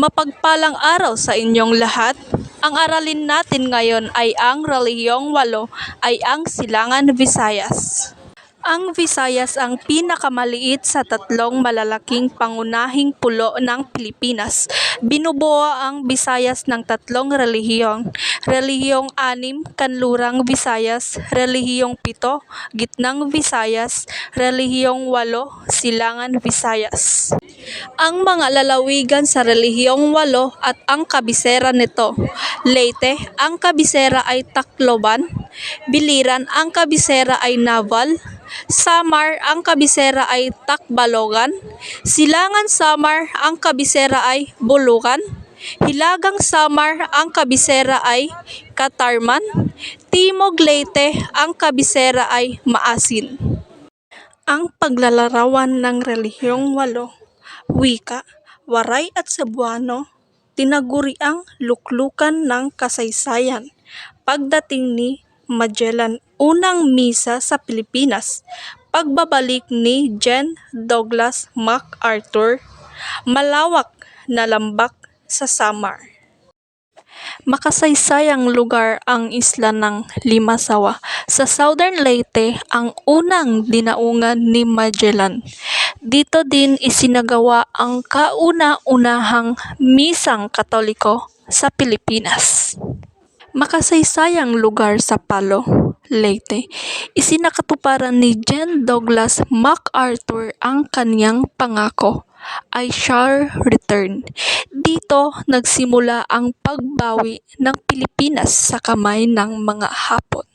Mapagpalang araw sa inyong lahat. Ang aralin natin ngayon ay ang relihiyong walo ay ang Silangan Visayas. Ang Visayas ang pinakamaliit sa tatlong malalaking pangunahing pulo ng Pilipinas. Binubuo ang Visayas ng tatlong relihiyon. Relihiyong anim, Kanlurang Visayas, Relihiyong pito, Gitnang Visayas, Relihiyong walo, Silangan Visayas. Ang mga lalawigan sa relihiyong walo at ang kabisera nito. Leyte, ang kabisera ay Tacloban. Biliran, ang kabisera ay Naval. Samar, ang kabisera ay Tacbalogan. Silangan Samar, ang kabisera ay Bulukan. Hilagang Samar, ang kabisera ay Katarman. Timog Leyte, ang kabisera ay Maasin. Ang paglalarawan ng relihiyong walo, wika, waray at Cebuano, tinaguriang luklukan ng kasaysayan. Pagdating ni Magellan, unang misa sa Pilipinas. Pagbabalik ni Jen Douglas MacArthur, malawak na lambak sa Samar. Makasaysayang lugar ang isla ng Limasawa. Sa Southern Leyte, ang unang dinaungan ni Magellan. Dito din isinagawa ang kauna-unahang misang katoliko sa Pilipinas. Makasaysayang lugar sa Palo, Leyte. Isinakatuparan ni Jen Douglas MacArthur ang kanyang pangako I shall return. Dito nagsimula ang pagbawi ng Pilipinas sa kamay ng mga Hapon.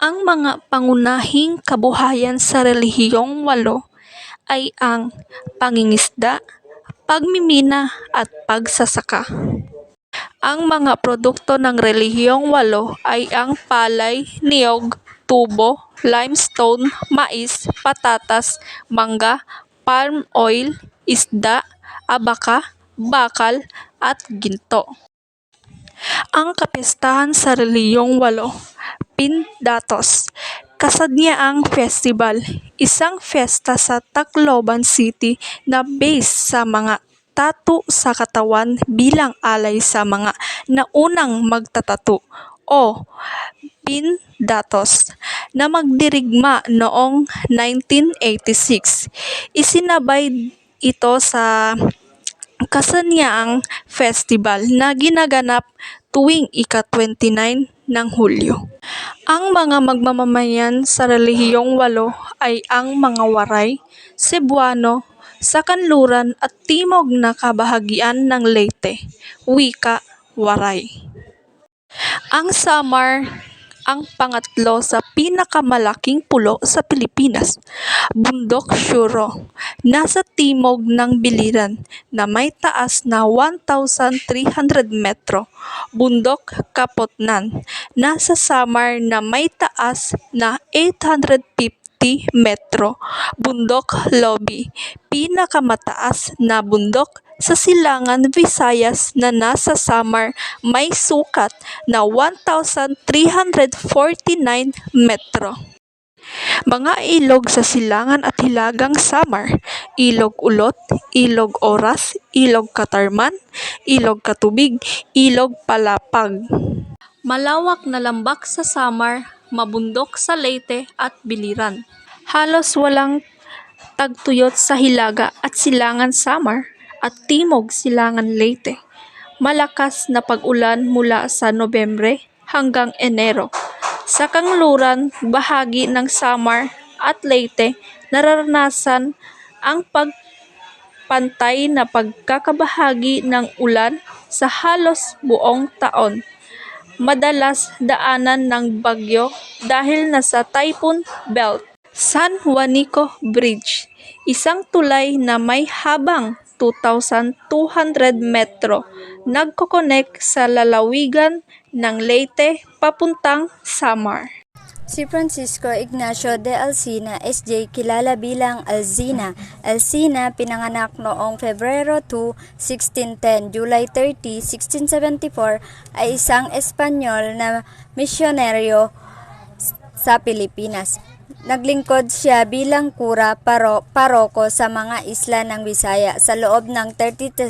Ang mga pangunahing kabuhayan sa relihiyong walo ay ang pangingisda, pagmimina at pagsasaka. Ang mga produkto ng relihiyong walo ay ang palay, niyog, tubo, limestone, mais, patatas, mangga, palm oil, isda, abaka, bakal, at ginto. Ang kapistahan sa reliyong walo, Pindatos, Kasadniaang Festival, isang fiesta sa Tacloban City na base sa mga tattoo sa katawan bilang alay sa mga naunang magtatato o Pindatos na magdirigma noong 1986. Isinabay ito sa Kasaniaang Festival na ginaganap tuwing ika-29 ng Hulyo. Ang mga magmamamayan sa relihiyong walo ay ang mga Waray, Cebuano, sa kanluran at timog na kabahagian ng Leyte, wika, Waray. Ang Samar ang pangatlo sa pinakamalaking pulo sa Pilipinas, Bundok Suro, nasa timog ng Biliran na may taas na 1,300 metro. Bundok Kapotnan, nasa Samar na may taas na 850 metro. Bundok Lobi, pinakamataas na bundok sa Silangan, Visayas na nasa Samar may sukat na 1,349 metro. Mga ilog sa Silangan at Hilagang Samar, Ilog Ulot, Ilog Oras, Ilog Katarman, Ilog Katubig, Ilog Palapag. Malawak na lambak sa Samar, mabundok sa Leyte at Biliran. Halos walang tagtuyot sa Hilaga at Silangan Samar at Timog Silangan Leyte. Malakas na pag-ulan mula sa Nobyembre hanggang Enero. Sa Kangluran, bahagi ng Samar at Leyte, nararanasan ang pagpantay na pagkakabahagi ng ulan sa halos buong taon. Madalas daanan ng bagyo dahil nasa typhoon belt. San Juanico Bridge, isang tulay na may habang 2,200 metro, nagkokonek sa lalawigan ng Leyte papuntang Samar. Si Francisco Ignacio de Alcina, SJ, kilala bilang Alzina. Alcina, pinanganak noong Pebrero 2, 1610, July 30, 1674, ay isang Espanyol na misyonaryo sa Pilipinas. Naglingkod siya bilang kura paro, paroko sa mga isla ng Bisaya. Sa loob ng 37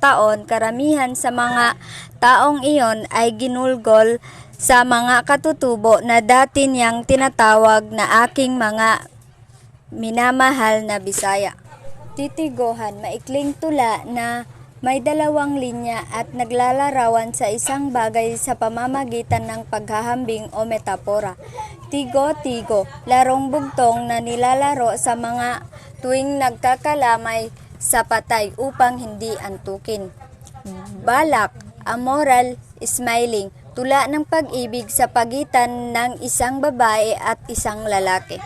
taon, karamihan sa mga taong iyon ay ginulgol sa mga katutubo na dati niyang tinatawag na aking mga minamahal na Bisaya. Titigohan, maikling tula na may dalawang linya at naglalarawan sa isang bagay sa pamamagitan ng paghahambing o metapora. Tigo-tigo, larong bugtong na nilalaro sa mga tuwing nagkakalamay sa patay upang hindi antukin. Balak, amoral, smiling, tula ng pag-ibig sa pagitan ng isang babae at isang lalaki.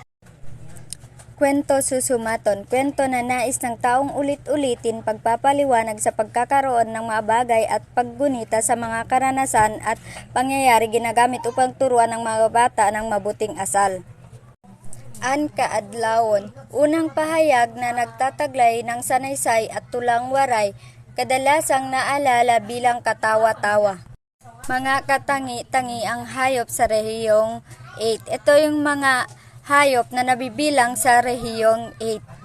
Kwento susumaton, kwento na nais ng taong ulit-ulitin pagpapaliwanag sa pagkakaroon ng mga bagay at paggunita sa mga karanasan at pangyayari ginagamit upang turuan ng mga bata ng mabuting asal. An kaadlawon, unang pahayag na nagtataglay ng sanaysay at tulang waray, kadalasang naalala bilang katawa-tawa. Mga katangi-tangi ang hayop sa rehiyong 8. Ito yung mga hayop na nabibilang sa rehiyong 8.